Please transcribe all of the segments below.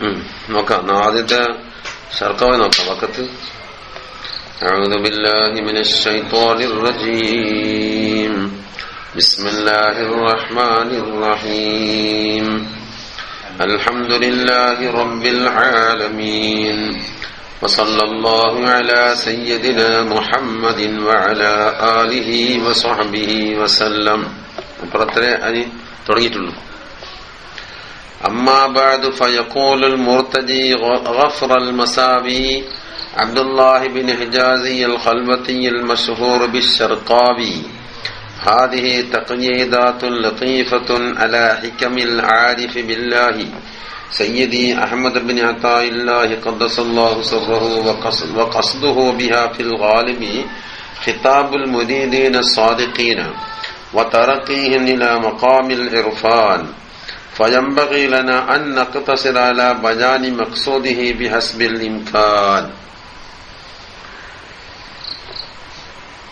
ഉം. നോക്കാം ആദ്യത്തെ ഷർക്കാവ് നോക്കാം വക്കത്ത് أعوذ بالله من الشيطان الرجيم بسم الله الرحمن الرحيم الحمد لله رب العالمين وصلى الله على سيدنا محمد وعلى آله وصحبه وسلم അപ്പുറത്തിലെ അനി തുടങ്ങിയിട്ടുള്ളൂ أما بعد فيقول المرتدي غفر المساوي عبد الله بن حجازي الخلوتي المشهور بالشرقاوي. هذه تقييدات لطيفة على حكم العارف بالله. سيدي أحمد بن عطاء الله قدس الله سره وقص- وقصده بها في الغالب خطاب المريدين الصادقين وترقيهم إلى مقام العرفان. فينبغي لنا أن نقتصر على بيان مقصوده بحسب الإمكان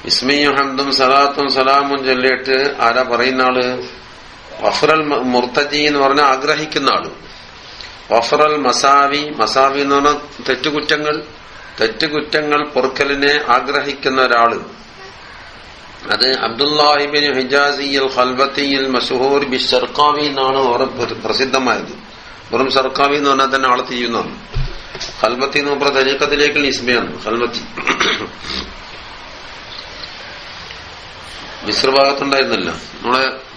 ഇസ്മിയും ഹംദും സലാത്തും സലാമും ചൊല്ലിയിട്ട് ആരാ പറയുന്ന ആള് വഫറൽ മ- മുർത്തജി എന്ന് പറഞ്ഞാൽ ആഗ്രഹിക്കുന്ന ആള് വഫറൽ മസാവി മസാവി എന്ന് പറഞ്ഞാൽ തെറ്റുകുറ്റങ്ങൾ തെറ്റുകുറ്റങ്ങൾ പൊറുക്കലിനെ ആഗ്രഹിക്കുന്ന ഒരാള് അത് അബ്ദുല്ലാഹിബിൻ ഹിജാസി അൽ ഹൽബത്തി അൽ മഷഹൂർ ബി സർക്കാവി എന്നാണ് പ്രസിദ്ധമായത്. വെറും സർക്കാവി എന്ന് പറഞ്ഞാൽ തന്നെ ആളെ തിരിയുന്നതാണ്. ഖൽബത്തി എന്ന് പറഞ്ഞ തരീക്കത്തിലേക്കുള്ള ഇസ്മയാണ് ഖൽബത്തി. മിശ്ര ഭാഗത്തുണ്ടായിരുന്നല്ല. നമ്മളെ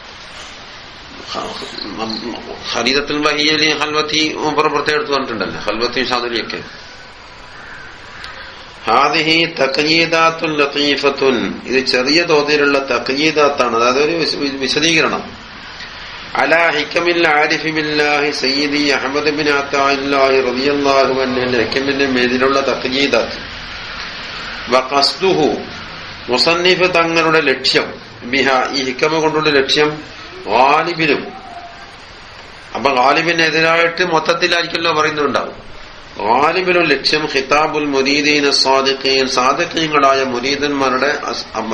ഹരീതത്തിൽ വഹിയലി ഹൽവത്തി പ്രത്യേകം എടുത്ത് പറഞ്ഞിട്ടുണ്ടല്ലോ ഹൽവത്തി ഷാദുലിയൊക്കെ ഹാദിഹി തക്കീദാത്തുൻ ലത്തീഫത്തുൻ. ഇത് ചെറിയ തോതിലുള്ള തക്കീദാത്താണ് അതായത് ഒരു വിശദീകരണം. അല ഹിക്കമിൽ ആരിഫിബില്ലാഹി സയ്യിദി അഹമ്മദ് ബിൻ അത്താഹി റളിയല്ലാഹു അൻഹുവിന്റെ ഹിക്കമിന്റെ മേലിലുള്ള തക്കീദാത്ത് വഖസ്ദുഹു. മുസന്നിഫ് തങ്ങളുടെ ലക്ഷ്യം. ബിഹ ഈ ഹിക്കമ കൊണ്ടുള്ള ലക്ഷ്യം ഗാലിബിനും. അപ്പൊ ഗാലിബിനെതിരായിട്ട് മൊത്തത്തിലായിരിക്കല്ലോ പറയുന്നുണ്ടാവും. ഗാലിബിനും ലക്ഷ്യം ഖിതാബുൽ മുരീദീന സാദിഖീൻ. സാദിഖീങ്ങളായ മുരീദന്മാരുടെ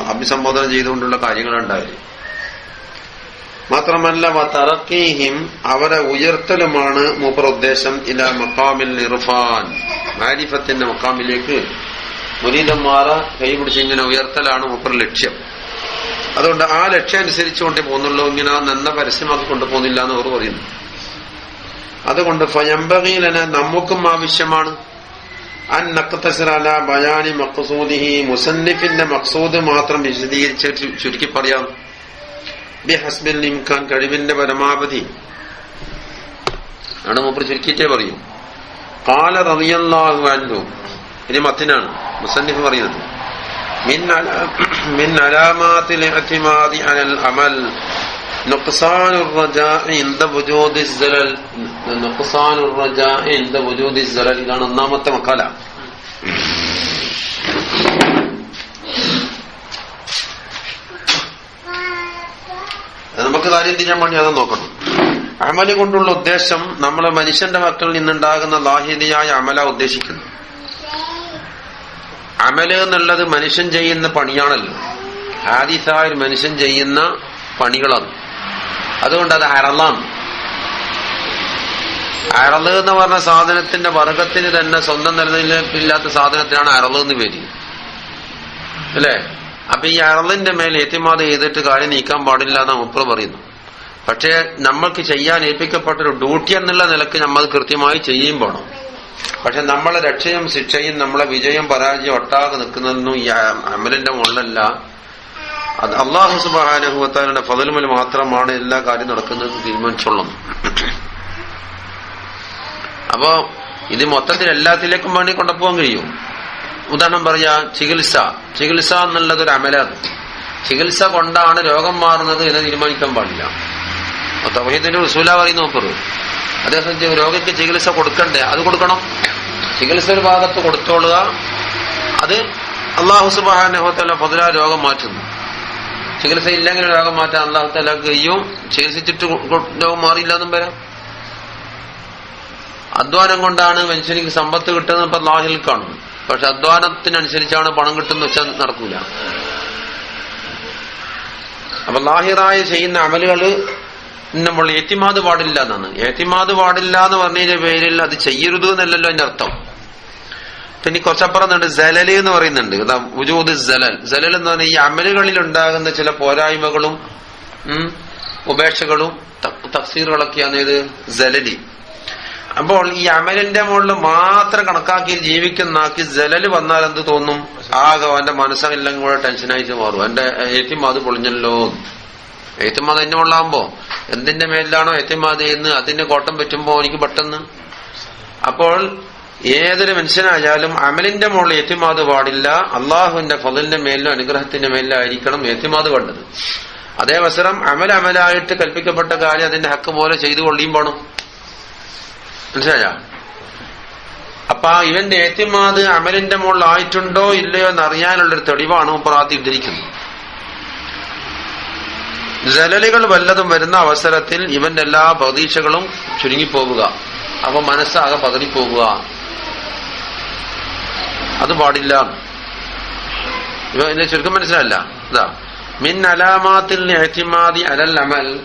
അഭിസംബോധന ചെയ്തുകൊണ്ടുള്ള കാര്യങ്ങളുണ്ടായിരുന്നു മാത്രമല്ല തറക്കീഹിം അവരെ ഉയർത്തലുമാണ് മൂപ്പർ ഉദ്ദേശം. ഇല മക്കാമിൽ ഇർഫാൻ മാരിഫത്തിന്റെ മക്കാമിലേക്ക് മുനീതന്മാറ കൈപിടിച്ച് ഇങ്ങനെ ഉയർത്തലാണ് മൂപ്പർ ലക്ഷ്യം. അതുകൊണ്ട് ആ ലക്ഷ്യം അനുസരിച്ചുകൊണ്ടേ പോകുന്നുള്ളൂ. ഇങ്ങനെ നന്ന പരസ്യമാക്കി കൊണ്ടുപോകുന്നില്ല എന്ന് അവർ പറയുന്നു. അതുകൊണ്ട് ഫയംബകീലന നമുക്കും ആവശ്യമാണ്. അൻ നഖ്തസറല ബയാനി മഖ്സൂദിഹി മുസന്നിഫിന്റെ മക്സൂദ് മാത്രം വിശദീകരിച്ച് ചുരുക്കി പറയാം. ബി ഹസ്ബിൽ നിംഖാൻ കഴിവിന്റെ പരമാവധി. ആണ് മൂപ്പർ ചുരുക്കിയിട്ടേ പറയും. കാല റളിയല്ലാഹു അൻഹു. ഇനി മത്തിനാണ്. മുസന്നിഫ് പറയുന്നത്. മിൻ അലാമാത്തിൽ അമൽ. ഇതാണ് ഒന്നാമത്തെ മക്കാല നമുക്ക് കാര്യം തിരിയാൻ വേണ്ടി അത് നോക്കണം. അമല കൊണ്ടുള്ള ഉദ്ദേശം നമ്മളെ മനുഷ്യന്റെ മക്കളിൽ നിന്നുണ്ടാകുന്ന ലാഹിതിയായ അമല ഉദ്ദേശിക്കുന്നു. അമല എന്നുള്ളത് മനുഷ്യൻ ചെയ്യുന്ന പണിയാണല്ലോ. ആദിസായ മനുഷ്യൻ ചെയ്യുന്ന പണികളാണ്. അതുകൊണ്ട് അത് അരളാണ് അറൾ എന്ന് പറഞ്ഞ സാധനത്തിന്റെ വർഗത്തിന് തന്നെ സ്വന്തം നിലനിൽപ്പില്ലാത്ത സാധനത്തിനാണ് അറൾ എന്ന് പേര്. അല്ലേ? അപ്പൊ ഈ അറളിന്റെ മേൽ എത്തിമാത ചെയ്തിട്ട് കാര്യം നീക്കാൻ പാടില്ല എന്ന് മുപ്പർ പറയുന്നു പക്ഷേ നമ്മൾക്ക് ചെയ്യാൻ ഏൽപ്പിക്കപ്പെട്ട ഒരു ഡ്യൂട്ടി എന്നുള്ള നിലയ്ക്ക് നമ്മൾ കൃത്യമായി ചെയ്യുകയും വേണം. പക്ഷെ നമ്മളെ രക്ഷയും ശിക്ഷയും നമ്മളെ വിജയം പരാജയം ഒട്ടാകെ നിൽക്കുന്നതൊന്നും ഈ അമലിന്റെ മുകളിലല്ല. അത് അള്ളാഹു സുബാനുഭവത്താരുടെ ഫതലുമൽ മാത്രമാണ് എല്ലാ കാര്യം നടക്കുന്നത് തീരുമാനിച്ചോളും അപ്പോ ഇത് മൊത്തത്തിൽ എല്ലാത്തിലേക്കും വേണ്ടി കൊണ്ടുപോകാൻ കഴിയും. ഉദാഹരണം പറയാ ചികിത്സ. ചികിത്സ എന്നുള്ളത് ഒരു അമലാണ് ചികിത്സ കൊണ്ടാണ് രോഗം മാറുന്നത് എന്ന് തീരുമാനിക്കാൻ പാടില്ല. തൗഹീദിന്റെ ഉസൂല പറയുന്ന നോക്കറു അദ്ദേഹം രോഗിക്ക് ചികിത്സ കൊടുക്കണ്ടേ? അത് കൊടുക്കണം. ചികിത്സ ഒരു ഭാഗത്ത് കൊടുത്തോളുക. അത് അള്ളാഹു സുബാനുഭവത്തല്ല പൊതുല രോഗം മാറ്റുന്നു. ചികിത്സ ഇല്ലെങ്കിൽ രോഗം മാറ്റാൻ അള്ളാഹു തല കഴിയും. ചികിത്സിച്ചിട്ട് രോഗം മാറിയില്ല എന്നും വരാം. അധ്വാനം കൊണ്ടാണ് മനുഷ്യനിക്ക് സമ്പത്ത് കിട്ടുന്നത് ഇപ്പൊ ലാഹിൽ കാണും. പക്ഷെ അധ്വാനത്തിനനുസരിച്ചാണ് പണം കിട്ടുന്ന വെച്ചാൽ നടക്കൂല. അപ്പൊ ലാഹിറായി ചെയ്യുന്ന അമലുകൾ നമ്മൾ ഏത്തിമാത് പാടില്ല എന്നാണ്. ഏത്തിമാത് പാടില്ല എന്ന് പറഞ്ഞതിന്റെ പേരിൽ അത് ചെയ്യരുത് എന്നല്ലല്ലോ അതിന്റെ അർത്ഥം. പിന്നെ കുറച്ചപ്പുറം ഉണ്ട് ജലല് എന്ന് പറയുന്നുണ്ട്. ഉജൂദ് ജലൽ. ജലൽ എന്ന് പറഞ്ഞാൽ ഈ അമലുകളിൽ ഉണ്ടാകുന്ന ചില പോരായ്മകളും ഉപേക്ഷകളും തഫ്സീറുകളൊക്കെയാണ് ഇത് ജലലി. അപ്പോൾ ഈ അമലിന്റെ മുകളിൽ മാത്രം കണക്കാക്കി ജീവിക്കുന്നാക്കി ജലല് വന്നാൽ എന്ത് തോന്നും? ആകെ അവന്റെ മനസ്സെല്ലാം കൂടെ ടെൻഷനായിട്ട് മാറും. എന്റെ ഏറ്റിമാത് പൊളിഞ്ഞല്ലോ. ഏറ്റുമാത് എന്നെ കൊള്ളാകുമ്പോ എന്തിന്റെ മേലിലാണോ അത് എന്ന് അതിന്റെ കോട്ടം പറ്റുമ്പോ എനിക്ക് പെട്ടെന്ന്. അപ്പോൾ ഏതൊരു മനുഷ്യനായാലും അമലിന്റെ മുകളിൽ എത്തിമാത് പാടില്ല. അള്ളാഹുവിന്റെ ഫലിന്റെ മേലിലും അനുഗ്രഹത്തിന്റെ മേലിലും ആയിരിക്കണം എത്തിമാത് കണ്ടത് അതേ അവസരം അമൽ അമലായിട്ട് കൽപ്പിക്കപ്പെട്ട കാര്യം അതിന്റെ ഹക്ക് പോലെ ചെയ്തു കൊള്ളിയും പോണം മനസ്സിലായ? അപ്പൊ ഇവന്റെ ഏറ്റുമാത് അമലിന്റെ മുകളിൽ ആയിട്ടുണ്ടോ ഇല്ലയോ എന്ന് അറിയാനുള്ളൊരു തെളിവാണ് പ്രാർത്ഥിച്ചിരിക്കുന്നത് ജലലുകൾ വല്ലതും വരുന്ന അവസരത്തിൽ ഇവന്റെ എല്ലാ പ്രതീക്ഷകളും ചുരുങ്ങിപ്പോവുക അപ്പൊ മനസ്സാകെ പതറിപ്പോവുക അത് പാടില്ല. ഇവ ഇതിന്റെ ചുരുക്കം മനസ്സിലല്ല ഇതാ. മിൻ അലാമാത്തിൽ എഹ്തിമാദി അലൽ അമൽ.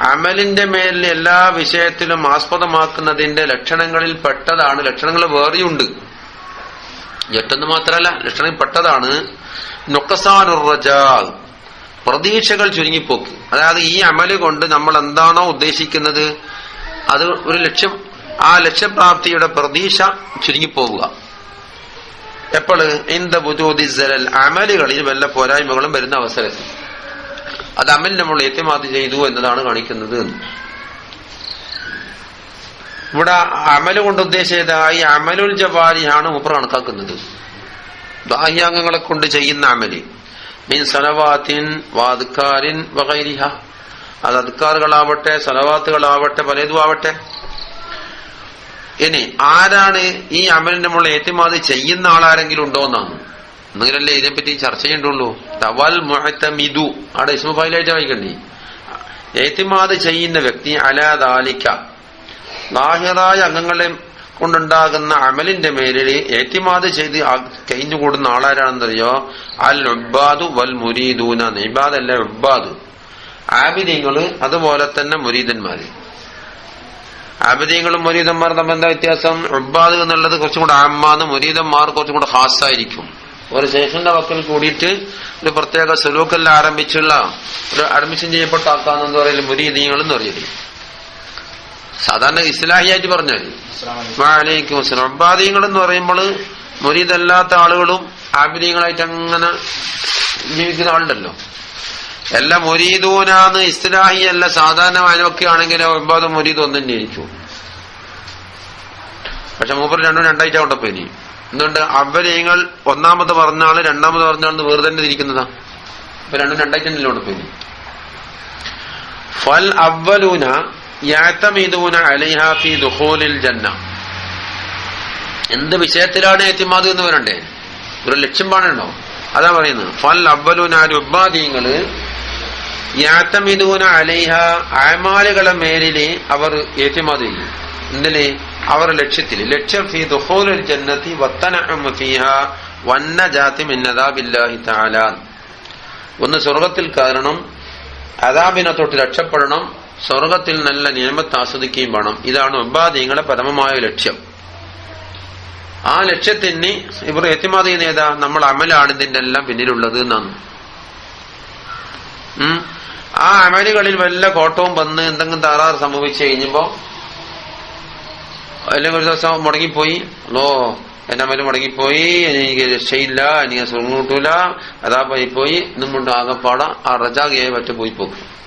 അമലിന്റെ മേലിൽ എല്ലാ വിഷയത്തിലും ആസ്പദമാക്കുന്നതിന്റെ ലക്ഷണങ്ങളിൽ പെട്ടതാണ്. ലക്ഷണങ്ങൾ വേറെയുണ്ട്. എട്ടെന്ന് മാത്രമല്ല ലക്ഷണം പെട്ടതാണ്. നൊക്കസാനുറജാ പ്രതീക്ഷകൾ ചുരുങ്ങിപ്പോക്ക്. അതായത് ഈ അമൽ കൊണ്ട് നമ്മൾ എന്താണോ ഉദ്ദേശിക്കുന്നത് അത് ഒരു ലക്ഷ്യം ആ ലക്ഷ്യപ്രാപ്തിയുടെ പ്രതീക്ഷ ചുരുങ്ങിപ്പോവുക. എപ്പോഴ് ഇന്ത ബുദ്ധി ജലൽ അമലുകളിൽ വല്ല പോരായ്മകളും വരുന്ന അവസരത്തിൽ അത് അമൽ നമ്മൾ ഏത്യമാത് ചെയ്തു എന്നതാണ് കാണിക്കുന്നത് ഇവിടെ അമലുകൊണ്ട് ഉദ്ദേശിച്ചത് ഈ അമലുൽ ജവാരിയാണ് മൂപ്പർ കണക്കാക്കുന്നത്. ബാഹ്യാംഗങ്ങളെ കൊണ്ട് ചെയ്യുന്ന അമൽ. മീൻ സലവാത്തിൻ വാദ്ക്കാരിൻ വകൈരിഹ അത് അദ്ക്കാറുകളാവട്ടെ സലവാത്തുകളാവട്ടെ പലതും ഇനി ആരാണ് ഈ അമലിന്റെ മുകളിൽ ഏറ്റുമാത് ചെയ്യുന്ന ആളാരെങ്കിലും ഉണ്ടോ എന്നാണ്. എന്നെങ്കിലല്ലേ ഇതിനെപ്പറ്റി ചർച്ച ചെയ്യണ്ടുള്ളൂ തവൽ മുഹത്തമിതു അവിടെ ഇസ്മ ഫൈലായിട്ട് വായിക്കണ്ടേ? ഏറ്റുമാത് ചെയ്യുന്ന വ്യക്തി അലാദാലിക്ക ബാഹ്യതായ അംഗങ്ങളെ കൊണ്ടുണ്ടാകുന്ന അമലിന്റെ മേലിൽ ഏറ്റിമാത് ചെയ്ത് കഴിഞ്ഞുകൂടുന്ന ആളാരാണെന്നറിയോ? അൽ ഉബാദു വൽ മുരീദൂന. ഇബാദ് അല്ല ഉബ്ബാദ്. ആബിദീങ്ങൾ അതുപോലെ തന്നെ മുരീദന്മാര്. ആബിദീങ്ങളും മുരീതന്മാർ തമ്മിൽ എന്താ വ്യത്യാസം? ഉബാദ് എന്നുള്ളത് കുറച്ചും കൂടെ ആമ്മാന്ന് മുരീതന്മാർ കുറച്ചും കൂടെ ഹാസായിരിക്കും. ഒരു ശേഷന്റെ വക്കൽ കൂടിയിട്ട് ഒരു പ്രത്യേക സുലൂക്കെല്ലാം ആരംഭിച്ചുള്ള ഒരു അഡ്മിഷൻ ചെയ്യപ്പെട്ട ആക്കാന്ന് പറയുന്നത് മുരീദീങ്ങൾ എന്ന് പറയുന്നത്. സാധാരണ ഇസ്ലാഹിയായിട്ട് പറഞ്ഞാൽ വാലേക്കും ഉബാദീങ്ങൾ എന്ന് പറയുമ്പോൾ മുരീദല്ലാത്ത ആളുകളും ആബിദീങ്ങളായിട്ട് അങ്ങനെ ജീവിക്കുന്ന ആളുണ്ടല്ലോ. എല്ലാം മുരീദൂനാന്ന് ഇസ്ലാഹി അല്ല സാധാരണ ആണെങ്കിൽ ഒമ്പത് മുരീദ് ഒന്നും ജനിച്ചു പക്ഷെ മൂപ്പർ രണ്ടും രണ്ടായിട്ട് കൊണ്ടപ്പോ ഇനി. എന്തുകൊണ്ട് അവരേങ്ങൾ ഒന്നാമത് പറഞ്ഞ ആൾ രണ്ടാമത് പറഞ്ഞ ആളെന്ന് വേറെ തന്നെ തിരിക്കുന്നതാ. അപ്പൊ രണ്ടും രണ്ടായിട്ടല്ലേ കൊണ്ടപ്പോ ഇനി. ഫൽ അവലൂന യാത്തമീദൂന അലിഹാഫി ഫി ജന്ന. എന്ത് വിഷയത്തിലാണ് ഏത്തിമാത് എന്ന് പറയണ്ടേ? ഒരു ലക്ഷ്യം പാടുണ്ടോ? അതാ പറയുന്നത്. ഫൽ അവലൂന രുബാദീങ്ങൾ യാത്തമിദൂന അലൈഹ അയമാലുകളെ മേലിൽ അവർ ഏറ്റുമതി ചെയ്യും അവർ ലക്ഷ്യത്തിൽ. ലക്ഷ്യം ഫി ദുഖൂലുൽ ജന്നത്തി വത്തനഅമ ഫീഹ വന്നജാതി മിൻ അദാബില്ലാഹി തആല. ഒന്ന് സ്വർഗത്തിൽ കാരണം അതാബിനെ തൊട്ട് രക്ഷപ്പെടണം സ്വർഗത്തിൽ നല്ല നിയമത്തെ ആസ്വദിക്കുകയും വേണം. ഇതാണ് ഉപാധിയങ്ങളെ പരമമായ ലക്ഷ്യം. ആ ലക്ഷ്യത്തിന് ഇവർ എത്തിമാതി നേതാ നമ്മൾ അമലാണ് ഇതിന്റെ എല്ലാം പിന്നിലുള്ളത് എന്നാണ്. ആ അമലുകളിൽ വല്ല കോട്ടവും വന്ന് എന്തെങ്കിലും താറാറ് സംഭവിച്ചു കഴിഞ്ഞപ്പോ അല്ലെങ്കിൽ ഒരു ദിവസം മുടങ്ങിപ്പോയി. ഓ എന്റെ അമൽ മുടങ്ങിപ്പോയി. എനിക്ക് രക്ഷയില്ല. എനിക്ക് സുഖം കിട്ടൂല. അതാ പോയി ഇന്നും കൊണ്ട് ആകപ്പാട. ആ റജാഗിയായി പറ്റ പോയി പോകും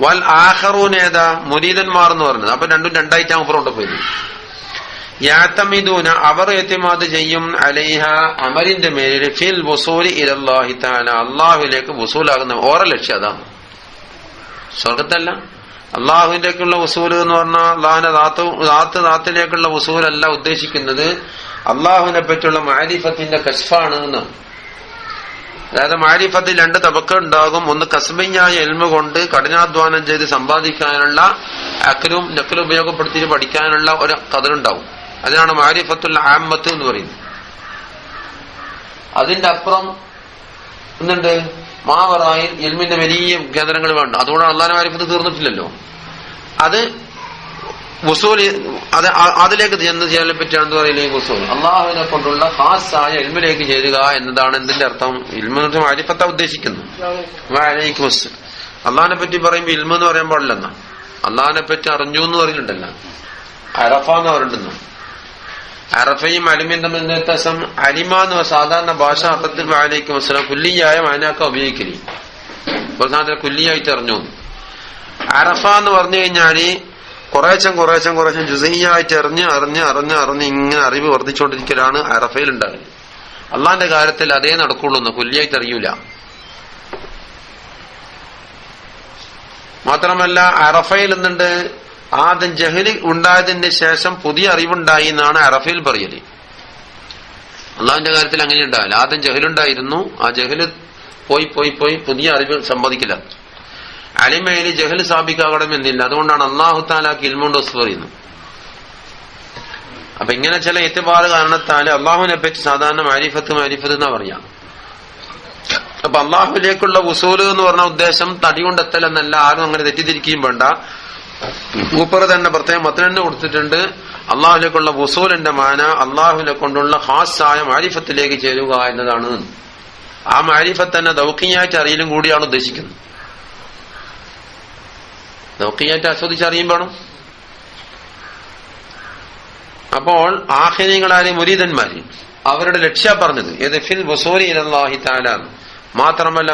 വൽ ആഹറൂൻ ഏതാ മുരീദന്മാർ എന്ന് പറഞ്ഞത്. അപ്പൊ രണ്ടും രണ്ടായിട്ടാണ് അപ്പുറം പോയി യാത്തമിദൂന അവർ എത്തിമാത് ചെയ്യും അലൈഹ അമലിന്റെ മേലിൽ ഫിൽ വസൂലി ഇലല്ലാഹി താന അള്ളാഹുലേക്ക് വസൂലാകുന്ന ഓരോ ലക്ഷ്യം അതാണ്. സ്വർഗത്തല്ല അള്ളാഹുവിലേക്കുള്ള വസൂൽ എന്ന് പറഞ്ഞാൽ അള്ളാഹിന്റെ ദാത്തു ദാത്തിലേക്കുള്ള വസൂലല്ല ഉദ്ദേശിക്കുന്നത്. അള്ളാഹുവിനെ പറ്റിയുള്ള മാരിഫത്തിന്റെ കശ്ഫാണ് എന്നാണ്. അതായത് മാരിഫത്തിൽ രണ്ട് തബക്ക ഉണ്ടാകും. ഒന്ന് കസ്ബയ്യായ എൽമ കൊണ്ട് കഠിനാധ്വാനം ചെയ്ത് സമ്പാദിക്കാനുള്ള അക്കലും നക്കലും ഉപയോഗപ്പെടുത്തി പഠിക്കാനുള്ള ഒരു കഥലുണ്ടാവും അതിനാണ് മാരിഫത്തുൽ ആമത്ത് എന്ന് പറയുന്നത്. അതിന്റെ അപ്പുറം എന്തുണ്ട് മാവറായിൽ എൽമിന്റെ വലിയ കേന്ദ്രങ്ങൾ വേണ്ട. അതുകൊണ്ട് അള്ളാഹ് മാരിഫത്ത് തീർന്നിട്ടില്ലല്ലോ. അത് വസൂൽ അത് അതിലേക്ക് ചെന്ന് ചെയ്യാനെ പറ്റിയാണ് എന്ത് പറയുന്നത് വസൂൽ അള്ളാഹുവിനെ കൊണ്ടുള്ള ഹാസായ എൽമിലേക്ക് ചേരുക എന്നതാണ് എന്തിന്റെ അർത്ഥം. ഇൽമെന്ന് മാരിഫത്ത ഉദ്ദേശിക്കുന്നു വാലൈക്കും വസ്സലാം. അള്ളാഹിനെ പറ്റി പറയുമ്പോൾ ഇൽമെന്ന് പറയാൻ പാടില്ലെന്നാ. അള്ളാഹിനെ പറ്റി അറിഞ്ഞു എന്ന് പറഞ്ഞിട്ടുണ്ടല്ല. അറഫ എന്ന് പറയുന്നുണ്ടെന്ന് അറഫയും അലിമയും തമ്മിൽ വ്യത്യാസം അലിമ എന്ന് സാധാരണ ഭാഷ അർത്ഥത്തിൽ വായനയ്ക്ക് വസ്സലാം കുല്ലിയായ മാനാക്ക ഉപയോഗിക്കൽ. പ്രധാനത്തിൽ കുല്ലിയായി തെറിഞ്ഞു അറഫ എന്ന് പറഞ്ഞു കഴിഞ്ഞാൽ കുറേശം കുറേശം കുറേശം ജുസൈയായിട്ട് എറിഞ്ഞ് അറിഞ്ഞ് അറിഞ്ഞ് അറിഞ്ഞ് ഇങ്ങനെ അറിവ് വർദ്ധിച്ചുകൊണ്ടിരിക്കലാണ് അറഫയിൽ ഉണ്ടാകുന്നത് അള്ളാന്റെ കാര്യത്തിൽ അതേ നടക്കുള്ളൂ എന്ന് തെറിയൂല മാത്രമല്ല അറഫയിൽ എന്തുണ്ട്? ആദ്യം ജഹലി ഉണ്ടായതിന് ശേഷം പുതിയ അറിവുണ്ടായി എന്നാണ് അറഫയിൽ പറയൽ. അള്ളാഹിന്റെ കാര്യത്തിൽ അങ്ങനെ ഉണ്ടാവില്ല ആദ്യം ജഹലുണ്ടായിരുന്നു ആ ജഹൽ പോയി പോയി പോയി പുതിയ അറിവ് സമ്മതിക്കില്ല. അലിമയിൽ ജഹൽ സ്ഥാപിക്കാകണമെന്നില്ല. അതുകൊണ്ടാണ് അള്ളാഹു താലാക്ക് ഇൽമുണ്ട് വസ്തു പറയുന്നത്. അപ്പൊ ഇങ്ങനെ ചില ഏറ്റുപാട് കാരണത്താൽ അള്ളാഹുവിനെ പറ്റി സാധാരണ മാരിഫത്ത് മാരിഫത്ത് എന്നാ പറയാം. അപ്പൊ അള്ളാഹുലേക്കുള്ള ഉസൂൽ എന്ന് പറഞ്ഞ ഉദ്ദേശം തടി കൊണ്ടെത്തലെന്നല്ല ആരും അങ്ങനെ തെറ്റിദ്ധരിക്കുകയും വേണ്ട. മൂപ്പർ തന്നെ പ്രത്യേകം മത്തന്നെ കൊടുത്തിട്ടുണ്ട്. അള്ളാഹുലേക്കുള്ള വസൂലിന്റെ മാന അള്ളാഹുലെ കൊണ്ടുള്ള ഹാസായ മാരിഫത്തിലേക്ക് ചേരുക എന്നതാണ്. ആ മാരിഫത്ത് തന്നെ ദൗക്കിയായിട്ട് അറിയലും കൂടിയാണ് ഉദ്ദേശിക്കുന്നത്. ദൗക്കിയായിട്ട് ആസ്വദിച്ചറിയും വേണം. അപ്പോൾ ആഹിനികളായ മുരീതന്മാര് അവരുടെ ലക്ഷ്യ പറഞ്ഞത് ഏത് ഫിൽ വസൂരി അല്ലാഹി താല മാത്രമല്ല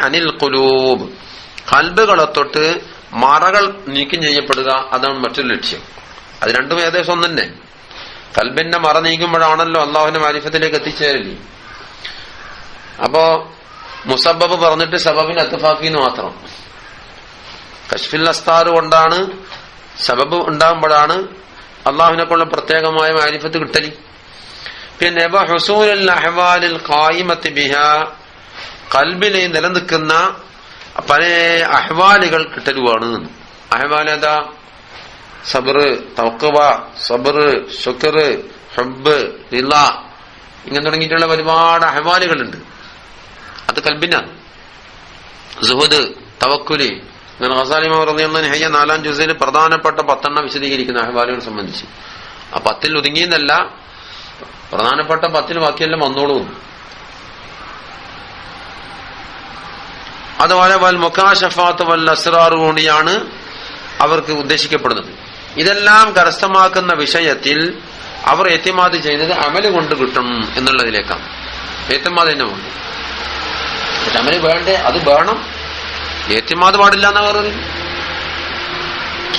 അനിൽ കുലൂബ് കൽബുകളെ തൊട്ട് മറകൾ നീക്കം ചെയ്യപ്പെടുക അതാണ് മറ്റൊരു ലക്ഷ്യം. അത് രണ്ടും ഏകദേശം ഒന്ന് തന്നെ. കൽബിന്റെ മറ നീക്കുമ്പോഴാണല്ലോ അള്ളാഹുവിന്റെ മാരിഫത്തിലേക്ക് എത്തിച്ചേരലി. അപ്പോ മുസബബ് പറഞ്ഞിട്ട് സബബിന് അത്തഫാക്കിന്ന് മാത്രം. കശ്ഫിൽ അസ്താർ കൊണ്ടാണ് സബബ് ഉണ്ടാകുമ്പോഴാണ് അള്ളാഹുവിനെ കൊള്ള പ്രത്യേകമായ മാരിഫത്ത് കിട്ടലി. പിന്നെ ഹുസൂൽ അഹ്വാലിൽ കായിമത്ത് ബിഹ കൽബിനെ നിലനിൽക്കുന്ന പല അഹ്വാലുകൾ കിട്ടലുമാണ് അഹ്വാലെന്താ സബർ തൗക്കവ സബറ് ശുക്റ് ഹബ്ബ് റിള ഇങ്ങനെ തുടങ്ങിയിട്ടുള്ള ഒരുപാട് അഹ്വാലുകളുണ്ട്. അത് കൽബിനാണ് സുഹദ് തവക്കുലി അങ്ങനെ ഹസാലിമ പറഞ്ഞ ഹയ്യ നാലാം ജുസയിൽ പ്രധാനപ്പെട്ട പത്തെണ്ണം വിശദീകരിക്കുന്ന അഹ്വാലുകളെ സംബന്ധിച്ച്. ആ പത്തിൽ ഒതുങ്ങിയെന്നല്ല പ്രധാനപ്പെട്ട പത്തിൽ ബാക്കിയെല്ലാം വന്നോളൂ. അതുപോലെ വൽ മുക്കാഷഫാത്ത് വൽ അസ്റാർ കൂടിയാണ് അവർക്ക് ഉദ്ദേശിക്കപ്പെടുന്നത്. ഇതെല്ലാം കരസ്ഥമാക്കുന്ന വിഷയത്തിൽ അവർ എത്തിമാത് ചെയ്യുന്നത് അമൽ കൊണ്ട് കിട്ടും എന്നുള്ളതിലേക്കാണ്. ഏത്യമാത് തന്നെ വേണം അമൽ വേണ്ടേ? അത് വേണം. ഏത്തിമാത് പാടില്ല എന്നാ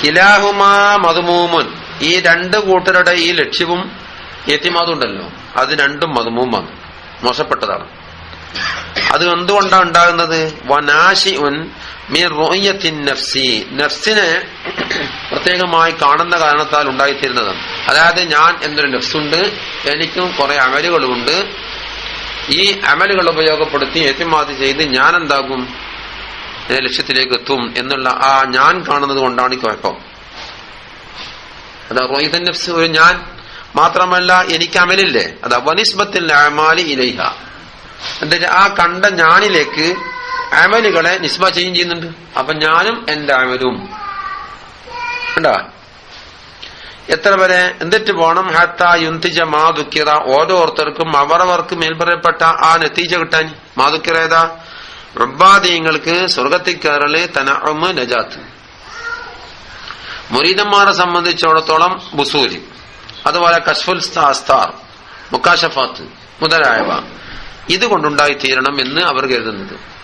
കിലാഹുമാ മധുമൂമുൻ. ഈ രണ്ട് കൂട്ടരുടെ ഈ ലക്ഷ്യവും ഏത്തിമാതുണ്ടല്ലോ അത് രണ്ടും മധുമൂമാണ്. മോശപ്പെട്ടതാണ്. അത് എന്തുകൊണ്ടാണ് ഉണ്ടാകുന്നത്? വനാശി ഉൻ മീൻ റോയത്തിൻ നഫ്സി. നഫ്സിനെ പ്രത്യേകമായി കാണുന്ന കാരണത്താൽ ഉണ്ടായിത്തീരുന്നതാണ് അതായത് ഞാൻ എന്നൊരു നഫ്സുണ്ട് എനിക്കും കുറെ അമലുകളുണ്ട്. ഈ അമലുകൾ ഉപയോഗപ്പെടുത്തി ഏറ്റുമാതി ചെയ്ത് ഞാൻ എന്താകും? ലക്ഷ്യത്തിലേക്ക് എത്തും എന്നുള്ള ആ ഞാൻ കാണുന്നത് കൊണ്ടാണ് ഈ കുഴപ്പം. അതാ റോഹിതൻ നഫ്സ് ഒരു ഞാൻ മാത്രമല്ല എനിക്ക് അമലില്ലേ? അതാ വനിസ്ബത്തിൽ അമാലി ഇലൈഹ. എന്നിട്ട് ആ കണ്ട ഞാനിലേക്ക് അമലുകളെ നിസ്ബ ചെയ്യും ചെയ്യുന്നുണ്ട്. അപ്പൊ ഞാനും എന്റെ അമലും. എത്ര വരെ എന്നിട്ട് പോണം. ഹത്ത യുന്തിജ മാതുക്കിറ ഓരോരുത്തർക്കും അവരവർക്ക് മേൽപറയപ്പെട്ട ആ നെത്തീജ കിട്ടാൻ. മാതുക്കിറ ഏതാ? റബ്ബാദീങ്ങൾക്ക് സ്വർഗത്തിൽ കയറൽ തനഅമ് നജാത്ത്. മുരീദന്മാരെ സംബന്ധിച്ചിടത്തോളം ബുസൂൽ അതുപോലെ കശ്ഫുൽ മുക്കാഷഫാത്ത് മുതലായവ. ഇത് കൊണ്ടുണ്ടായി തീരണം എന്ന് അവർ കരുതുന്നത്.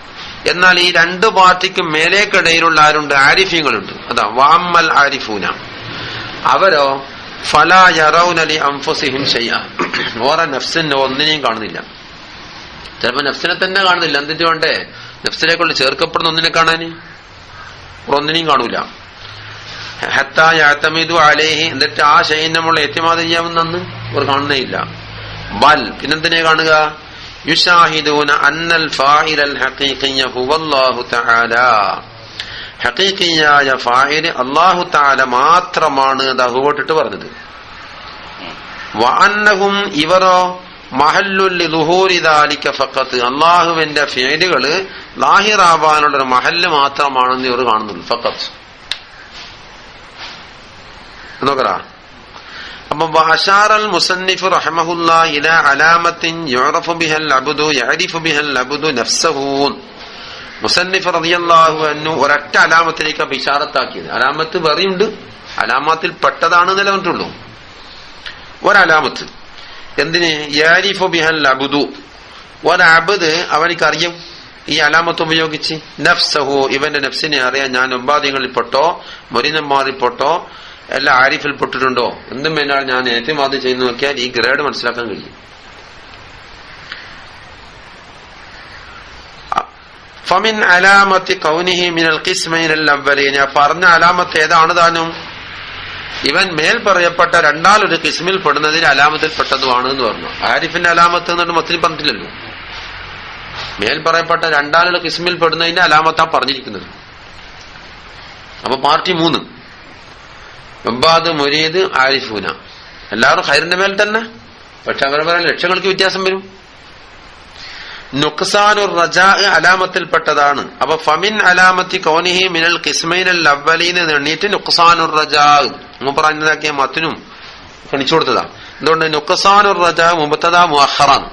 എന്നാൽ ഈ രണ്ട് പാർട്ടിക്കും മേലേക്കിടയിലുള്ള ആരുണ്ട്? ആരിഫ്യങ്ങളുണ്ട്. അതാ വാമ്മൽ ആരിഫൂന. അവരോ ഫലി അംഫുസിഹിം ഷയ്യ ഓറെ നഫ്സിന് ഒന്നിനെയും കാണുന്നില്ല. ചിലപ്പോ നഫ്സിനെ തന്നെ കാണുന്നില്ല. എന്തിന്റെ വേണ്ടേ? നഫ്സിലേക്കുള്ള ചേർക്കപ്പെടുന്ന ഒന്നിനെ കാണാന്? ഒന്നിനെയും കാണൂല. ഹത്തായു അലേഹി. എന്നിട്ട് ആ ശൈന്യമുള്ള നമ്മൾ ഏറ്റുമാതി ചെയ്യാവുന്നെന്ന് അവർ കാണുന്നേയില്ല ബൽ പിന്നെന്തിനെ കാണുക? യുഷാഹിദൂന അന്നൽ ഫായിലൽ ഹഖീഖിയ ഹുവല്ലാഹു തആല. ഹഖീഖിയായ ഫായിൽ അല്ലാഹു തആല മാത്രമാണ് ദഹുവട്ടിട്ട് പറഞ്ഞത്. വഅന്നഹും ഇവരോ മഹല്ലുല്ലിഹൂരിദാലിക്ക ഫക്കത്ത് അള്ളാഹുവിന്റെ ഫേലുകൾ ലാഹിറാവാനുള്ള ഒരു മഹല്ല് മാത്രമാണെന്ന് ഇവർ കാണുന്നുള്ളൂ ഫക്കത്ത് നോക്കറാ മുസന്നിഫ് യുറഫു ബിഹൽ ബിഹൽ മുസന്നിഫ് ഒരൊറ്റ അലാമത്തിലേക്ക് അപ്പൊ ഇഷാറത്താക്കിയത് അലാമത്ത് വേറെയുണ്ട്. അലാമത്തിൽ പെട്ടതാണ് നിലവിട്ടുള്ളൂ ഒരലാമത്ത്. എന്തിന്? യാരിഫു ബിഹൽ അബ്ദു. ഒരബദ് അവനിക്ക് അറിയും ഈ അലാമത്ത് ഉപയോഗിച്ച്. നഫ്സഹു. ഇവന്റെ നഫ്സിനെ അറിയാൻ ഞാൻ ഒമ്പാദികളിൽപ്പെട്ടോ മൊരിനന്മാരിൽപ്പെട്ടോ എല്ലാ ആരിഫിൽപ്പെട്ടിട്ടുണ്ടോ എന്തും വേണ്ടാൽ ഞാൻ ഏറ്റുമാതി ചെയ്യുന്ന നോക്കിയാൽ ഈ ഗ്രേഡ് മനസ്സിലാക്കാൻ കഴിയും. ഫമിൻ അലാമത്തി കൗനിഹി മിനൽ കിസ്മൈനൽ അവലീന പറഞ്ഞ അലാമത്ത് ഏതാണ് താനും? ഇവൻ മേൽ പറയപ്പെട്ട രണ്ടാലൊരു കിസ്മിൽ പെടുന്നതിൽ അലാമത്തിൽ പെട്ടതുമാണ് എന്ന് പറഞ്ഞു. ആരിഫിന്റെ അലാമത്ത് എന്നിട്ട് മത്തിൽ പറഞ്ഞിട്ടില്ലല്ലോ. മേൽ പറയപ്പെട്ട രണ്ടാലൊരു കിസ്മിൽ പെടുന്നതിന്റെ അലാമത്താണ് പറഞ്ഞിരിക്കുന്നത്. അപ്പൊ പാർട്ടി മൂന്ന്. ഒമ്പാത് മുരീദ് ആരിഫൂന. എല്ലാവരും ഹൈറിന്റെ മേൽ തന്നെ. പക്ഷെ അവരവരെ ലക്ഷ്യങ്ങൾക്ക് വ്യത്യാസം വരും. നുക്സാനുർ റജാ അലാമത്തിൽപ്പെട്ടതാണ്. അപ്പൊ ഫമിൻ അലാമത്തി കോനിഹി മിനൽ കിസ്മൈനൽ അവലീന്ന് എണ്ണീറ്റ് നുക്സാനുർ റജാ പറഞ്ഞതാക്കിയ മത്തിനും കണിച്ചു കൊടുത്തതാ. എന്തുകൊണ്ട്? നുക്സാനുർ റജാ മുബത്തതാ മുഹറാണ്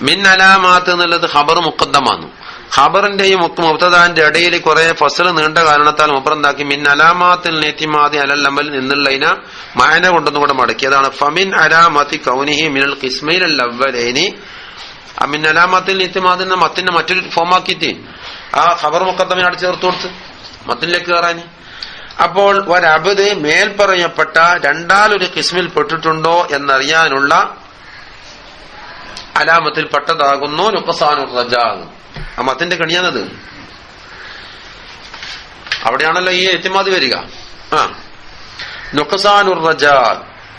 മിൻ അലാമാത്ത് എന്നുള്ളത് ഖബർ മുഖദ്ദമാണ് ഖബറിന്റെയും മുബ്തദാന്റെ ഇടയിൽ കുറെ ഫസൽ നീണ്ട കാരണത്താൽ മുപ്പറന്താക്കി മിൻ അലാമാത്തിൽ നെത്തിമാതി അലല്ലമ്മൽ നിന്നുള്ളതിന മായന കൊണ്ടൊന്നും കൂടെ മടക്കിയതാണ് ഫമിൻ അലാമത്തി കൗനിഹി മിനൽ കിസ്മയിൽ അവലേനി മിൻ അലാമത്തിൽ എന്ന മത്തിന്റെ മറ്റൊരു ഫോമാക്കിയിട്ട് ആ ഖബർ മുക്കദ്ദമയാണ് ചേർത്ത് കൊടുത്ത് മത്തിലേക്ക് കയറാൻ അപ്പോൾ ഒരബദ് മേൽപ്പറയപ്പെട്ട രണ്ടാലൊരു കിസ്മിൽ പെട്ടിട്ടുണ്ടോ എന്നറിയാനുള്ള അലാമത്തിൽ പെട്ടതാകുന്നു നുക്കസാനുർ റജാഗ് ആ മത്തിന്റെ കണിയാണത്. അവിടെയാണല്ലോ ഈ എത്തിമാതി വരിക. ആ. നുഖസാനുർ റജ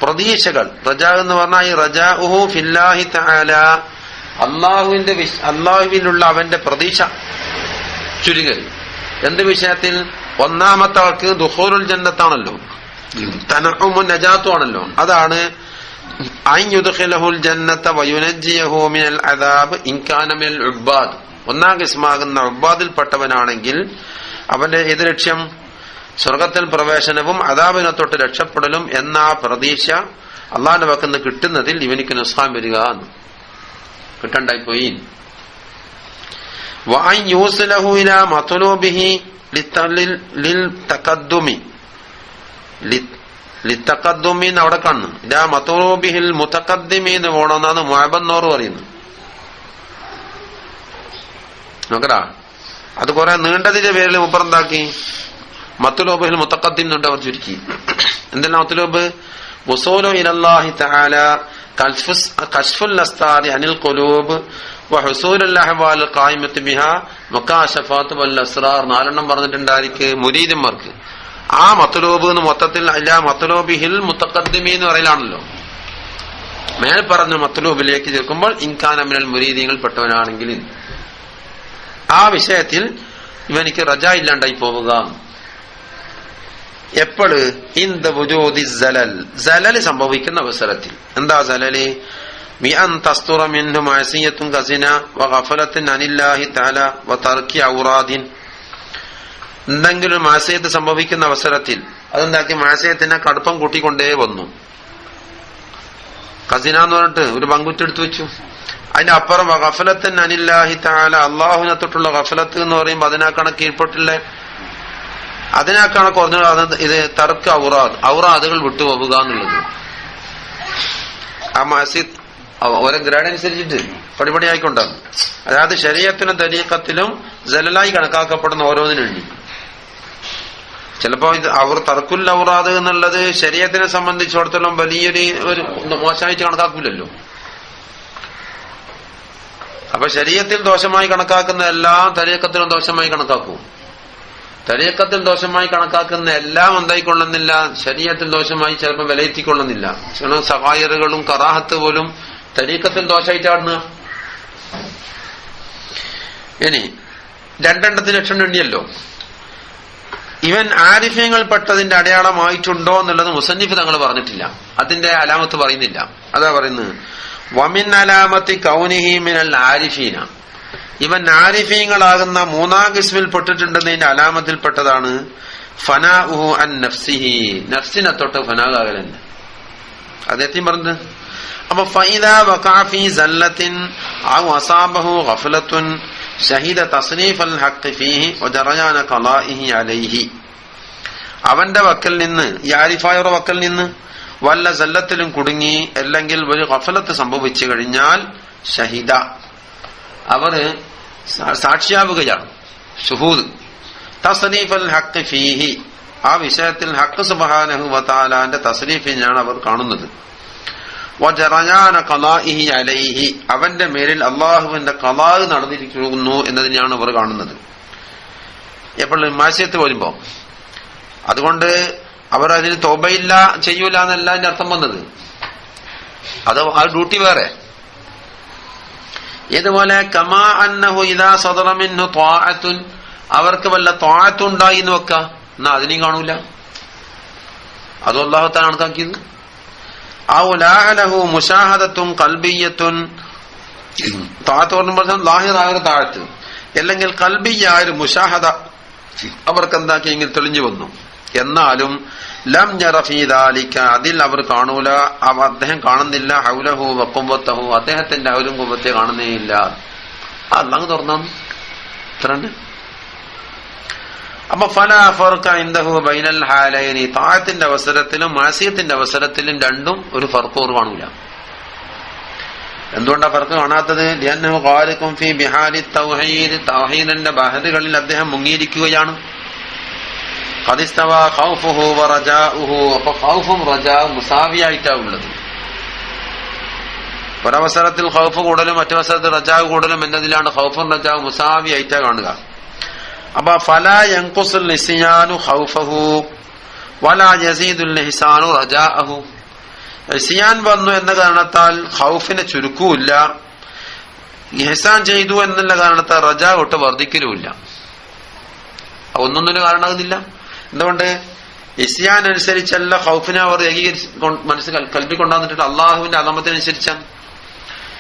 പ്രതീക്ഷകൾ. റജ എന്ന് പറഞ്ഞാൽ ഈ റജാഉഹു ഫില്ലാഹി തആല അള്ളാഹുവിന്റെ അള്ളാഹുവിനുള്ള അവന്റെ പ്രതീക്ഷ ചുരുങ്ങൽ. എന്ത് വിഷയത്തിൽ? ഒന്നാമത്തെ ആൾക്ക് ദുഹൂറുൽ ജന്നത്താണല്ലോ. തനഹുമു നജാത്തു ആണല്ലോ. അതാണ് അയ്യുദ്ഖിലഹുൽ ജന്നത്ത വയുനജ്ജിയഹു മിനൽ അദാബ് ഉബാദ് മിനൽ ഉബ്ബാദ്. ഒന്നാം കിസ്മാകുന്ന ഉബാദിൽപ്പെട്ടവനാണെങ്കിൽ അവന്റെ ഏത് ലക്ഷ്യം സ്വർഗത്തിൽ പ്രവേശനവും അതാവിനെ തൊട്ട് രക്ഷപ്പെടലും എന്ന ആ പ്രതീക്ഷ അള്ളാന്റെ വക്കുന്ന് കിട്ടുന്നതിൽ ഇവനിക്ക് നുസ്ഖാം വരിക എന്ന്. കിട്ടണ്ടായി പോയി. അവിടെ കാണുന്നു ഇതാ മത്തോബിഹിൽ മുത്തക്കദ്ദിമി എന്ന് പോണമെന്നാണ് മുഹബന്നോർ പറയുന്നത്. നോക്കടാ. അത് കുറെ നീണ്ടതിന്റെ പേരിൽ മുപ്പറന്താക്കി? മത്തുലോബിൽ മുത്തക്കദ്ദിം എന്നുണ്ട് അവർ ചുരുക്കി. എന്തെല്ലാം മത്തുലോബ്? വസൂലു ഇലല്ലാഹി തആല കൽഫുസ് കശ്ഫുൽ അസ്താരി അനിൽ ഖുലൂബ് വഹുസൂൽ അഹ്വാൽ ഖായിമത്ത് ബിഹാ മുകാശഫാത്ത് വൽ അസ്റാർ നാലെണ്ണം പറഞ്ഞിട്ടുണ്ടായിരിക്ക് മുരീദന്മാർക്ക് ആ മത്തുലോബ് എന്ന് മൊത്തത്തിൽ അല്ല മത്തുലോബിഹിൽ മുത്തക്കദ്ദിമി എന്ന് പറയലാണല്ലോ. മേൽ പറഞ്ഞ മത്തുലോബിലേക്ക് ചേർക്കുമ്പോൾ ഇൻകാനമിനൽ മുരീദികൾ പെട്ടവനാണെങ്കിൽ ആ വിഷയത്തിൽ ഇവനിക്ക് റജ ഇല്ലാണ്ടായി പോവുക. എപ്പോൾ? ഇന്ത സംഭവിക്കുന്ന അവസരത്തിൽ. എന്താ സലല്? എന്തെങ്കിലും മാസയത്ത് സംഭവിക്കുന്ന അവസരത്തിൽ അതെന്താക്കി? മാസയത്തിനെ കടുപ്പം കൂട്ടിക്കൊണ്ടേ വന്നു. കസിന എന്ന് പറഞ്ഞിട്ട് ഒരു പങ്കുറ്റെടുത്തു വെച്ചു. അതിന്റെ അപ്പുറം ഗഫലത്തൻ അനില്ലാഹി താല അള്ളാഹുവിനെ തൊട്ടുള്ള ഗഫലത്ത് എന്ന് പറയുമ്പോൾ അതിനാ കണക്ക് കീഴ്പ്പെട്ടില്ലേ? അതിനാ കണക്ക് പറഞ്ഞു അത് ഇത് തർക്ക് ഔറാദ്. ഔറാദുകൾ വിട്ടുപോവുക എന്നുള്ളത്. ആ മസിദ് ഓരോ ഗ്രേഡ് അനുസരിച്ചിട്ട് പടിപടിയായിക്കൊണ്ടാണ്. അതായത് ശരീരത്തിനും തരീക്കത്തിലും ജലലായി കണക്കാക്കപ്പെടുന്ന ഓരോന്നിനുണ്ട് ചിലപ്പോ ഇത് അവർ തർക്കുൽ ഔറാദ് എന്നുള്ളത് ശരീരത്തിനെ സംബന്ധിച്ചിടത്തോളം വലിയൊരു ഒരു മോശമായിട്ട് കണക്കാക്കൂലല്ലോ. അപ്പൊ ശരീരത്തിൽ ദോഷമായി കണക്കാക്കുന്ന എല്ലാം തരീക്കത്തിലും ദോഷമായി കണക്കാക്കും. തരീക്കത്തിൽ ദോഷമായി കണക്കാക്കുന്ന എല്ലാം എന്തായിക്കൊള്ളുന്നില്ല ശരീരത്തിൽ ദോഷമായി ചിലപ്പോൾ വിലയിരുത്തിക്കൊള്ളുന്നില്ല. ചില സഹായറുകളും കറാഹത്ത് പോലും തരീക്കത്തിൽ ദോഷമായിട്ടാണ് ഇനി രണ്ടെണ്ണത്തിന് ലക്ഷം വേണ്ടിയല്ലോ ഇവൻ ആരിഫ്യങ്ങൾപ്പെട്ടതിന്റെ അടയാളമായിട്ടുണ്ടോ എന്നുള്ളത് മുസന്നിഫ് തങ്ങൾ പറഞ്ഞിട്ടില്ല. അതിന്റെ അലാമത്ത് പറയുന്നില്ല. അതാ പറയുന്നത്? വമിൻ അലാമത്തി കൗനിഹി മിനൽ ആരിഫീന. ഇവൻ ആരിഫീങ്ങളാകുന്ന മൂന്നാം കിസ്മിൽ പെട്ടിട്ടുണ്ടെന്നതിന്റെ അലാമത്തിൽപ്പെട്ടതാണ്. ഫനാ ഉഹു അൻ നഫ്സിഹി. നഫ്സിനെ തൊട്ട് ഫനാകാകലെന്നെ അദ്ദേഹത്തെയും പറഞ്ഞത്. അപ്പൊ ഫൈദ വഖാഫി സല്ലത്തിൻ ഔ അസാബഹു ഗഫലത്തുൻ ഷഹീദ തസ്നീഫ് അൽ ഹഖ് ഫീഹി വജറയാന ഖലാഇഹി അലൈഹി. അവന്റെ വക്കൽ നിന്ന് ഈ ആരിഫായുടെ വക്കൽ നിന്ന് വല്ല സല്ലത്തിലും കുടുങ്ങി അല്ലെങ്കിൽ ഒരു കഫലത്ത് സംഭവിച്ചു കഴിഞ്ഞാൽ ഷഹിദ. അവർ സാക്ഷ്യാവുകയാണ്. ഷുഹൂദ് തസനീഫൽ ഹക്ക് ഫീഹി. ആ വിഷയത്തിൽ ഹക്ക് സുബഹാനഹു വതാലാന്റെ തസ്നീഫിനാണ് അവർ കാണുന്നത്. അലൈഹി. അവന്റെ മേലിൽ അള്ളാഹുവിന്റെ കലാഹ് നടന്നിരിക്കുന്നു എന്നതിനെയാണ് അവർ കാണുന്നത്. എപ്പോഴും മാസ്യത്ത് വരുമ്പോ. അതുകൊണ്ട് അവർ അതിന് തോബയില്ല ചെയ്യൂല എന്നല്ല അതിന്റെ അർത്ഥം വന്നത്. അത് ആ ഡ്യൂട്ടി വേറെ. ഇതുപോലെ കമാ അന്നഹു ഇതാ സദറമിന്നു ത്വാഅത്തുൻ അവർക്ക് വല്ല ത്വാഅത്തുണ്ടായി എന്ന് വെക്ക എന്നാ അതിനെയും കാണൂല. അതും അള്ളാഹുത്താൻ കണക്കാക്കിയത്. ആ ഉലാഹലഹു മുഷാഹദത്തും കൽബിയത്തുൻ താഴത്ത് പറഞ്ഞാൽ ലാഹിറായ ഒരു താഴത്ത് അല്ലെങ്കിൽ കൽബിയായ ഒരു മുഷാഹദ അവർക്ക് എന്താക്കി ഇങ്ങനെ തെളിഞ്ഞു വന്നു. എന്നാലും ലം ജറഫീദാലിക്ക അതിൽ അവർ കാണൂല. അദ്ദേഹം കാണുന്നില്ല. ഹൗലഹു വക്കുമ്പത്തഹു അദ്ദേഹത്തിന്റെ ഹൗലും കുമ്പത്തെ കാണുന്നേയില്ല. അല്ലാങ് തുറന്നു? ഇത്ര അപ്പൊ ഫല ഫർക്ക ഇന്ദഹു ബൈനൽ ഹാലയനി താഴത്തിന്റെ അവസരത്തിലും മാസിയത്തിന്റെ അവസരത്തിലും രണ്ടും ഒരു ഫർക്കൂർ കാണൂല. എന്തുകൊണ്ടാ ഫർക്ക് കാണാത്തത്? ലിയന്നഹു ഖാലിഖും ഫീ ബിഹാരി തൗഹീദ്. തൗഹീദിന്റെ ബഹദുകളിൽ അദ്ദേഹം മുങ്ങിയിരിക്കുകയാണ്. അപ്പൊ മുസാവിയായിട്ടാ ഉള്ളത്. ഒരവസരത്തിൽ ഹൗഫ് കൂടുതലും മറ്റവസരത്തിൽ റജാവ് കൂടുതലും എന്നതിലാണ് ഹൗഫും റജാവും മുസാവിയായിട്ടാ കാണുക. അപ്പൊ ഫല യങ്കുസുൽ നിസിയാനു ഹൗഫഹു വല യസീദുൽ നിഹിസാനു റജാഅഹു നിസിയാൻ വന്നു എന്ന കാരണത്താൽ ഖൗഫിനെ ചുരുക്കൂല്ല നിഹസാൻ ചെയ്തു എന്നുള്ള കാരണത്താൽ റജാ ഒട്ട് വർദ്ധിക്കലുമില്ല. ഒന്നൊന്നിന് കാരണമാകുന്നില്ല. എന്തുകൊണ്ട്? ഇസ്യാൻ അനുസരിച്ചല്ല ഖൗഫിനെ അവർ ഏകീകരിച്ച് മനസ്സിൽ മനസ്സ് കൽ- കൽപ്പിക്കൊണ്ടാന്നിട്ട് അള്ളാഹുവിന്റെ അലമത്തിനനുസരിച്ചാണ്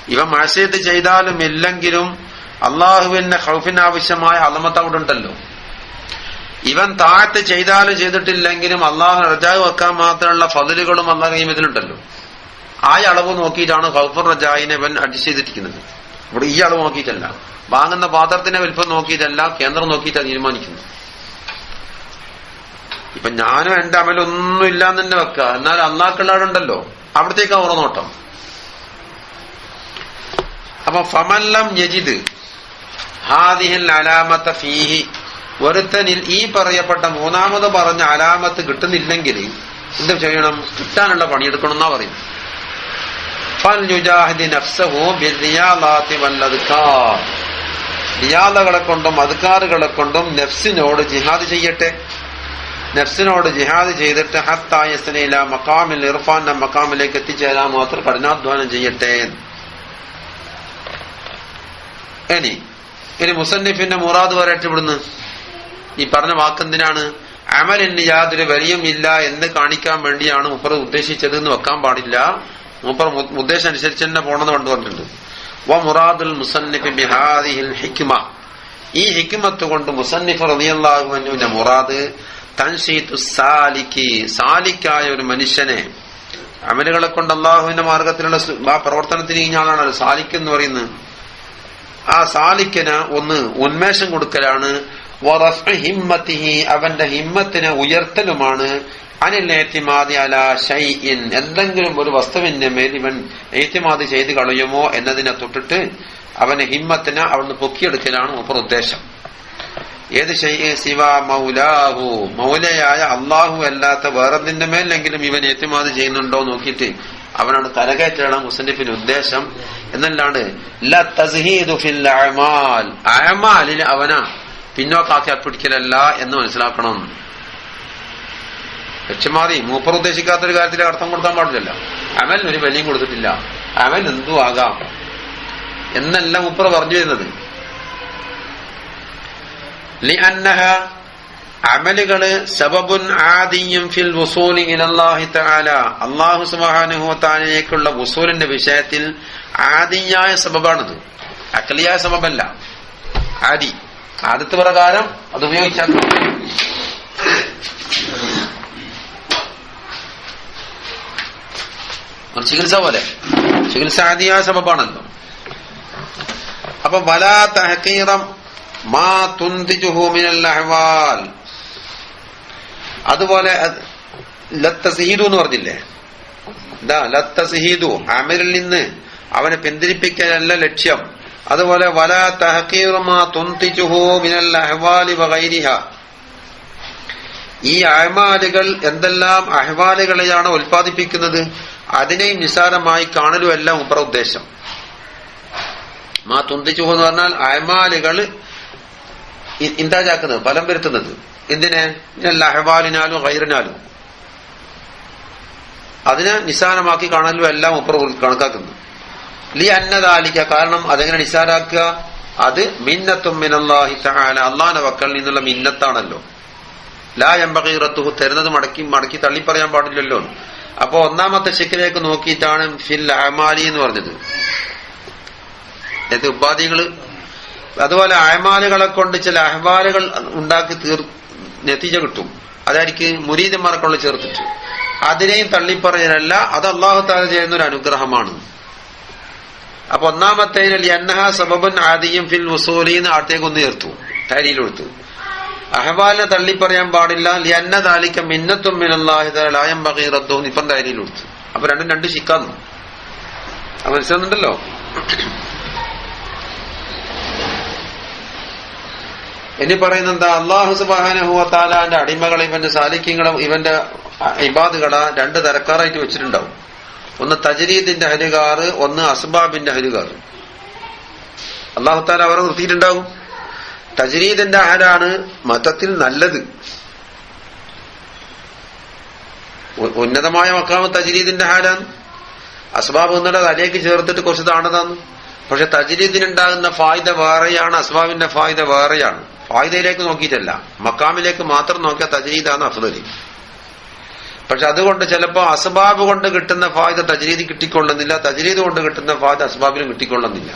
ഇവ മഴസീത്ത് ചെയ്താലും ഇല്ലെങ്കിലും അള്ളാഹുവിന്റെ ഹൗഫിന് ആവശ്യമായ അലമത്ത് അവിടെ ഉണ്ടല്ലോ. ഇവൻ താഴത്ത് ചെയ്താലും ചെയ്തിട്ടില്ലെങ്കിലും അള്ളാഹു റജാവ് വെക്കാൻ മാത്രമുള്ള ഫതിലുകളും അള്ളാഹ് ഇതിലുണ്ടല്ലോ ആ അളവ് നോക്കിയിട്ടാണ് ഖൗഫർ റജായിനെ ഇവൻ അഡ്ജസ്റ്റ് ചെയ്തിരിക്കുന്നത്. ഇവിടെ ഈ അളവ് നോക്കിയിട്ടല്ല. വാങ്ങുന്ന പാത്രത്തിന്റെ വലിപ്പം നോക്കിയിട്ടല്ല കേന്ദ്രം നോക്കിയിട്ടാണ് തീരുമാനിക്കുന്നത്. ഇപ്പൊ ഞാനും എന്റെ അമലൊന്നും ഇല്ലാന്ന് തന്നെ വെക്കുക എന്നാൽ അന്നാക്കുള്ളവരുണ്ടല്ലോ അവിടത്തേക്ക് അവർ നോട്ടം. അപ്പൊ ഫമല്ലം യജിദ് ഹാദിഹിൽ അലാമത്ത ഫീഹി. ഒരുത്തനിൽ ഈ പറയപ്പെട്ട മൂന്നാമത് പറഞ്ഞ അലാമത്ത് കിട്ടുന്നില്ലെങ്കിൽ എന്ത് ചെയ്യണം? കിട്ടാനുള്ള പണിയെടുക്കണം എന്നാ പറയും റിയാദകളെ കൊണ്ടും അധികാറുകളെ കൊണ്ടും നെഫ്സിനോട് ജിഹാദ് ചെയ്യട്ടെ. നഫ്സിനോട് ജിഹാദ് ചെയ്തിട്ട് ഹത്തായസ്നയില മക്കാമിൽ ഇർഫാന്റെ മക്കാമിലേക്ക് എത്തിച്ചേരാൻ മാത്രം കഠിനാധ്വാനം ചെയ്യട്ടെ. ഇനി ഇനി മുസന്നിഫിന്റെ മുറാദ് വരട്ടെ ഇവിടുന്ന്. ഈ പറഞ്ഞ വാക്കെന്തിനാണ് അമലിന് യാതൊരു വലിയും ഇല്ല എന്ന് കാണിക്കാൻ വേണ്ടിയാണ് മുപ്പർ ഉദ്ദേശിച്ചത് എന്ന് വെക്കാൻ പാടില്ല. മുപ്പർ ഉദ്ദേശം അനുസരിച്ച് തന്നെ പോണെന്ന് കണ്ടു പറഞ്ഞിട്ടുണ്ട്. വ മുറാദുൽ ബിഹാദിഹിൽ ഹിക്മ. ഈ ഹിക്മത്ത് കൊണ്ട് മുസന്നിഫ് റളിയല്ലാഹുവിന്റെ മുറാദ് സാലിക്കായ ഒരു മനുഷ്യനെ അമലുകളെ കൊണ്ട് അള്ളാഹുവിന്റെ മാർഗത്തിലുള്ള ആ പ്രവർത്തനത്തിന് ആളാണ്. സാലിക്ക് എന്ന് പറയുന്നത്. ആ സാലിക്കിന് ഒന്ന് ഉന്മേഷം കൊടുക്കലാണ്. അവന്റെ ഹിമ്മത്തിനെ ഉയർത്തലുമാണ്. അനിൽ ഏത്തിമാതി അല ഷൈഇൻ എന്തെങ്കിലും ഒരു വസ്തുവിന്റെ മേൽ ഇവൻ ഏത്തിമാതി ചെയ്ത് കളയുമോ എന്നതിനെ തൊട്ടിട്ട് അവന്റെ ഹിമ്മത്തിനെ അവിടുന്ന് പൊക്കിയെടുക്കലാണ് ഉപർ ഉദ്ദേശം. ഏത് സിവ മൗലാഹു മൗലയായ അള്ളാഹു അല്ലാത്ത വേറെന്തിന്റെ മേലെങ്കിലും ഇവൻ ഏത്തിമാതി ചെയ്യുന്നുണ്ടോ നോക്കിയിട്ട് അവനാണ് തലകയറ്റാണ് മുസന്നിഫിന്റെ ഉദ്ദേശം. എന്നല്ലാണ്ട് അവന പിന്നോക്കാക്കി അർപ്പിടിക്കലല്ല എന്ന് മനസ്സിലാക്കണം. ലക്ഷ്യമാറി മൂപ്പർ ഉദ്ദേശിക്കാത്തൊരു കാര്യത്തിൽ അർത്ഥം കൊടുക്കാൻ പാടില്ലല്ലോ. അമലിന് ഒരു വിലയും കൊടുത്തിട്ടില്ല. അമൽ എന്തു ആകാം എന്നല്ല മൂപ്പർ പറഞ്ഞു വരുന്നത്. ലിഅന്നഹ അമലുകൾ സബബുൻ ആദിയും ഫിൽ വസൂലി ഇലല്ലാഹി തആല അല്ലാഹു സുബ്ഹാനഹു വതആലയിലേക്കുള്ള വസൂലിന്റെ വിഷയത്തിൽ ആദിയായ സബബാണത്. അക്ലിയായ സബബല്ല. ആദി. ആദ്യത്തെ പ്രകാരം അത് ഉപയോഗിച്ചാൽ ചികിത്സ പോലെ. ചികിത്സ ആദിയായ സബബാണല്ലോ. അപ്പൊ വലാ തഹക്കീറം മാ തുന്തിജുഹൂമിനൽ അഹ്വാൽ. അതുപോലെ ലത്ത സഹീദു എന്ന് പറഞ്ഞില്ലേ? എന്താ ലത്ത സഹീദു അമരിൽ നിന്ന് അവനെ പിന്തിരിപ്പിക്കാനല്ല ലക്ഷ്യം. അതുപോലെ വല തഹക്കീറുമാ തുന്തിജുഹു മിനൽ അഹ്വാലി വകൈരിഹ ഈ അഹ്മാലുകൾ എന്തെല്ലാം അഹ്വാലുകളെയാണ് ഉൽപ്പാദിപ്പിക്കുന്നത്? അതിനെയും നിസാരമായി കാണലുമെല്ലാം ഉപ്ര ഉദ്ദേശം. മാ തുന്തിച്ചുഹു എന്ന് പറഞ്ഞാൽ അഹ്മാലുകൾ ഇന്താജാക്കുന്നത് ഫലം വരുത്തുന്നത്. എന്തിനെ? അഹ്വാലിനാലും ഹൈറിനാലും അതിനെ നിസ്സാരമാക്കി കാണലും എല്ലാം ഉപ്പർ കണക്കാക്കുന്നു. ലി അന്നദാലിക്ക കാരണം അതെങ്ങനെ നിസ്സാരാക്കുക? അത് മിന്നത്തും മിനല്ലാഹി തആല അള്ളാന്റെ വക്കൽ നിന്നുള്ള മിന്നത്താണല്ലോ. ലാ എമ്പകീറത്തുഹു തരുന്നത് മടക്കി മടക്കി തള്ളി പറയാൻ പാടില്ലല്ലോ. അപ്പൊ ഒന്നാമത്തെ ശിക്കിലേക്ക് നോക്കിയിട്ടാണ് ഫിൽ അമാലി എന്ന് പറഞ്ഞത്. ഉപാധികൾ അതുപോലെ അഹമാലുകളെ കൊണ്ട് ചില അഹ്വാലുകൾ ഉണ്ടാക്കി തീർ നെത്തിച്ച കിട്ടും. അതായിരിക്കും മുരീദന്മാർക്കുള്ള ചേർത്തിട്ട് അതിനെയും തള്ളിപ്പറയാനല്ല അത് അള്ളാഹു താല ചെയ്യുന്ന ഒരു അനുഗ്രഹമാണ്. അപ്പൊ ഒന്നാമത്തേതിൽ എന്നഹ സബബൻ ആദിയും ഫിൽ വസൂലിന്ന് അടുത്തേക്ക് ഒന്ന് ചേർത്തു താരിയിലെടുത്തു അഹ്വാലിനെ തള്ളിപ്പറയാൻ പാടില്ല. ലിയന്ന താലിക്ക മിന്നത്തും മിനല്ലാഹിദായം ബഹീറത്തും ഇപ്പം താരിയിലെടുത്തു അപ്പൊ രണ്ടും രണ്ട് ശിക്കാന്നു. മനസ്സിലാകുന്നുണ്ടല്ലോ ഇനി പറയുന്നത് എന്താ അള്ളാഹു സുബാനഹുവത്താലാന്റെ അടിമകൾ ഇവന്റെ സാലിക്യങ്ങളും ഇവന്റെ ഇബാദുകള രണ്ട് തരക്കാറായിട്ട് വെച്ചിട്ടുണ്ടാവും. ഒന്ന് തജരീദിന്റെ ഹരികാറ് ഒന്ന് അസ്ബാബിന്റെ ഹരികാറ് അള്ളാഹു താല അവരെ നിർത്തിയിട്ടുണ്ടാവും. തജരീദിന്റെ ആരാണ് മതത്തിൽ നല്ലത്. ഉന്നതമായ മക്കാവ് തജരീദിന്റെ ഹാലാണ് അസ്ബാബ് എന്നുള്ളത് അലേക്ക് ചേർത്തിട്ട് കുറച്ച് താണതാന്ന് പക്ഷെ തജരീദിനുണ്ടാകുന്ന ഫായ്ദ വേറെയാണ് അസ്ബാബിന്റെ ഫായ്ദ വേറെയാണ്. ഫായ്ദയിലേക്ക് നോക്കിയിട്ടല്ല. മക്കാമിലേക്ക് മാത്രം നോക്കിയാൽ തജരീദാണ് അഫ്ദലി പക്ഷെ അതുകൊണ്ട് ചിലപ്പോ അസ്ബാബ് കൊണ്ട് കിട്ടുന്ന ഫായിദ തജരീദ് കിട്ടിക്കൊള്ളുന്നില്ല തജരീദ് കൊണ്ട് കിട്ടുന്ന ഫായിദ അസ്ബാബിലും കിട്ടിക്കൊള്ളുന്നില്ല.